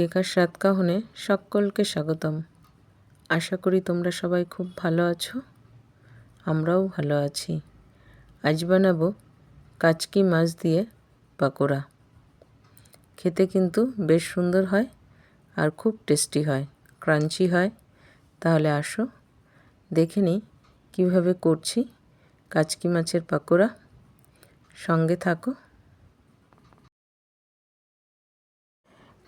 কেকার স্বাদ কাহনে সকলকে স্বাগতম। আশা করি তোমরা সবাই খুব ভালো আছো, আমরাও ভালো আছি। আজ বানাবো কাচকি মাছ দিয়ে পাকোড়া। খেতে কিন্তু বেশ সুন্দর হয় আর খুব টেস্টি হয়, ক্রাঞ্চি হয়। তাহলে আসো, দেখে নিই কীভাবে করছি কাচকি মাছের পাকোড়া। সঙ্গে থাকো।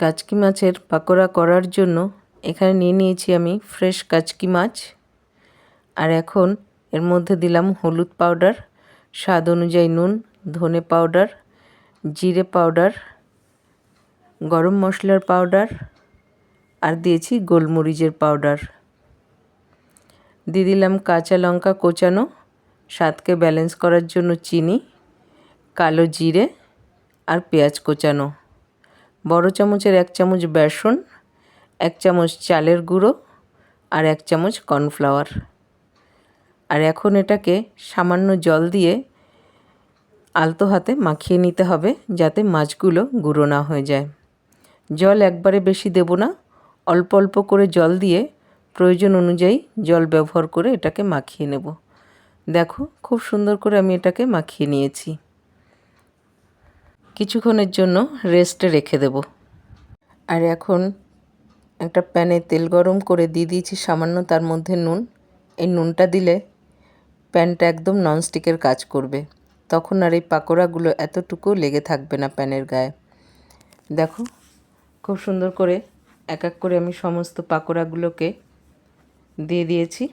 কাচকি মাছের পাকোড়া করার জন্য এখানে নিয়ে নিয়েছি আমি ফ্রেশ কাচকি মাছ। আর এখন এর মধ্যে দিলাম হলুদ পাউডার, স্বাদ অনুযায়ী নুন, ধনে পাউডার, জিরে পাউডার, গরম মশলার পাউডার আর দিয়েছি গোলমরিচের পাউডার। দিয়ে দিলাম কাঁচা লঙ্কা কোচানো, স্বাদকে ব্যালেন্স করার জন্য চিনি, কালো জিরে আর পেঁয়াজ কোচানো। বড় চামচের এক চামচ বেসন, এক চামচ চালের গুঁড়ো আর এক চামচ কর্নফ্লাওয়ার। আর এখন এটাকে সামান্য জল দিয়ে আলতো হাতে মাখিয়ে নিতে হবে যাতে মাছগুলো গুঁড়ো না হয়ে যায়। জল একবারে বেশি দেব না, অল্প অল্প করে জল দিয়ে প্রয়োজন অনুযায়ী জল ব্যবহার করে এটাকে মাখিয়ে নেব। দেখো, খুব সুন্দর করে আমি এটাকে মাখিয়ে নিয়েছি। কিছুক্ষণের জন্য রেস্টে রেখে দেব। আর এখন একটা প্যানে তেল গরম করে দিয়ে দিয়েছি সামান্য তার মধ্যে নুন। এই নুনটা দিলে প্যানটা একদম ননস্টিকের কাজ করবে। তখন আর এই পাকোড়াগুলো এতটুকু লেগে থাকবে না প্যানের গায়ে। দেখো, খুব সুন্দর করে এক এক করে আমি সমস্ত পাকোড়াগুলোকে দিয়ে দিয়েছি।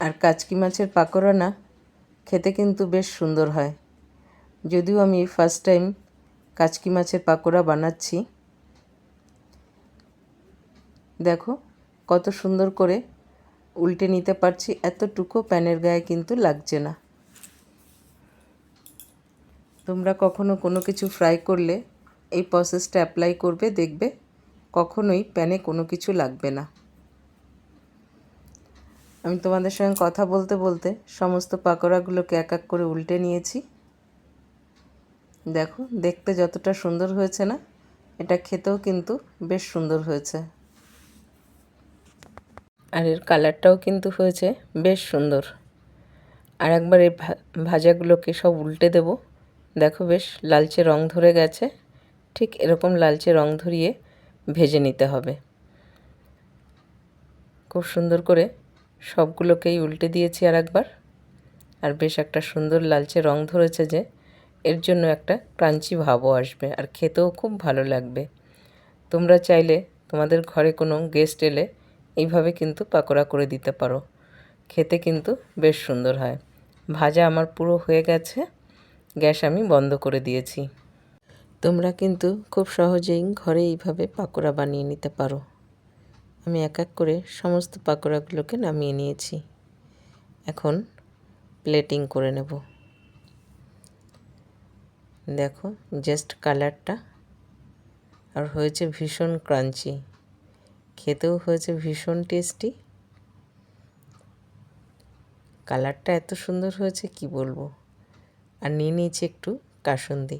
আর কাচকি মাছের পাকোড়া না খেতে কিন্তু বেশ সুন্দর হয়। যদিও আমি ফার্স্ট টাইম কাচকি মাছের পাকোড়া বানাচ্ছি। দেখো, কত সুন্দর করে উল্টে নিতে পারছি, এতটুকু প্যানের গায়ে কিন্তু লাগছে না। তোমরা কখনো কোনো কিছু ফ্রাই করলে এই প্রসেসটা অ্যাপ্লাই করবে, দেখবে কখনোই প্যানে কোনো কিছু লাগবে না। আমি তোমাদের সঙ্গে কথা বলতে বলতে সমস্ত পাকোড়াগুলোকে এক এক করে উল্টে নিয়েছি। দেখো, দেখতে যতটা সুন্দর হয়েছে না, এটা খেতেও কিন্তু বেশ সুন্দর হয়েছে। আর এর কালারটাও কিন্তু হয়েছে বেশ সুন্দর। আর একবার এই ভাজাগুলোকে সব উল্টে দেব। দেখো বেশ লালচে রং ধরে গেছে, ঠিক এরকম লালচে রং ধরিয়ে ভেজে নিতে হবে। খুব সুন্দর করে সবগুলোকেই উল্টে দিয়েছি আর একবার। আর বেশ একটা সুন্দর লালচে রং ধরেছে যে, এর জন্য একটা ক্রাঞ্চি ভাবও আসবে আর খেতেও খুব ভালো লাগবে। তোমরা চাইলে তোমাদের ঘরে কোনো গেস্ট এলে এইভাবে কিন্তু পাকোড়া করে দিতে পারো। খেতে কিন্তু বেশ সুন্দর হয়। ভাজা আমার পুরো হয়ে গেছে। গ্যাস আমি বন্ধ করে দিয়েছি। তোমরা কিন্তু খুব সহজেই ঘরে এইভাবে পাকোড়া বানিয়ে নিতে পারো। আমি এক এক করে সমস্ত পাকোড়াগুলোকে নামিয়ে নিয়েছি। এখন প্লেটিং করে নেব। দেখো জাস্ট কালারটা আর হয়েছে ভীষণ ক্রাঞ্চি খেতেও হয়েছে ভীষণ টেস্টি কালারটা এত সুন্দর হয়েছে, কি বলব? আর নিয়ে নিয়েছি একটু কাসন্দি।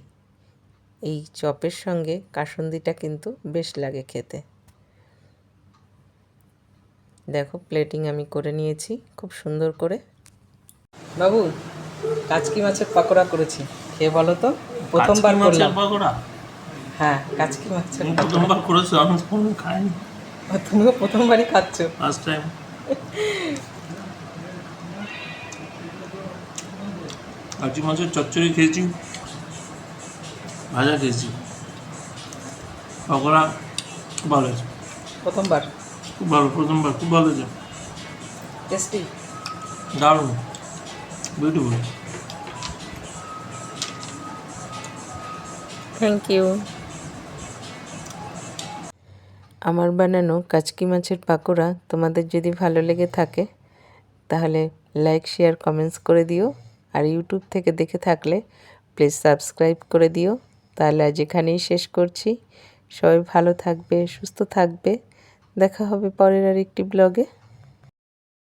এই চপের সঙ্গে কাসন্দিটা কিন্তু বেশ লাগে খেতে। দেখো প্লেটিং আমি করে নিয়েছি খুব সুন্দর করে। বাবু কাচকি মাছের পাকোড়া করেছি। খেয়ে বলো তো প্রথমবার করলাম। পকোড়া? হ্যাঁ কাচকি মাছের আমি প্রথমবার করেছ আমি কোনো খাইনি। তুমিও প্রথমবারই খাচ্ছ। ফার্স্ট টাইম কাঁচি মাছের চচ্চড়ি খেয়েছি ভাজা খেয়েছি। পকোড়া ভালো হয়েছে। প্রথমবার? খুব ভালো প্রথমবার খুব ভালো হয়েছে টেস্টি দারুণ। বিউটিফুল থ্যাংক ইউ আমার বানানো কাচকি মাছের পাকোড়া তোমাদের যদি ভালো লেগে থাকে তাহলে লাইক শেয়ার কমেন্টস করে দিও। আর ইউটিউব থেকে দেখে থাকলে প্লিজ সাবস্ক্রাইব করে দিও। তাহলে আজ এখানেই শেষ করছি। সবাই ভালো থাকবে সুস্থ থাকবে। দেখা হবে পরের আর একটি ব্লগে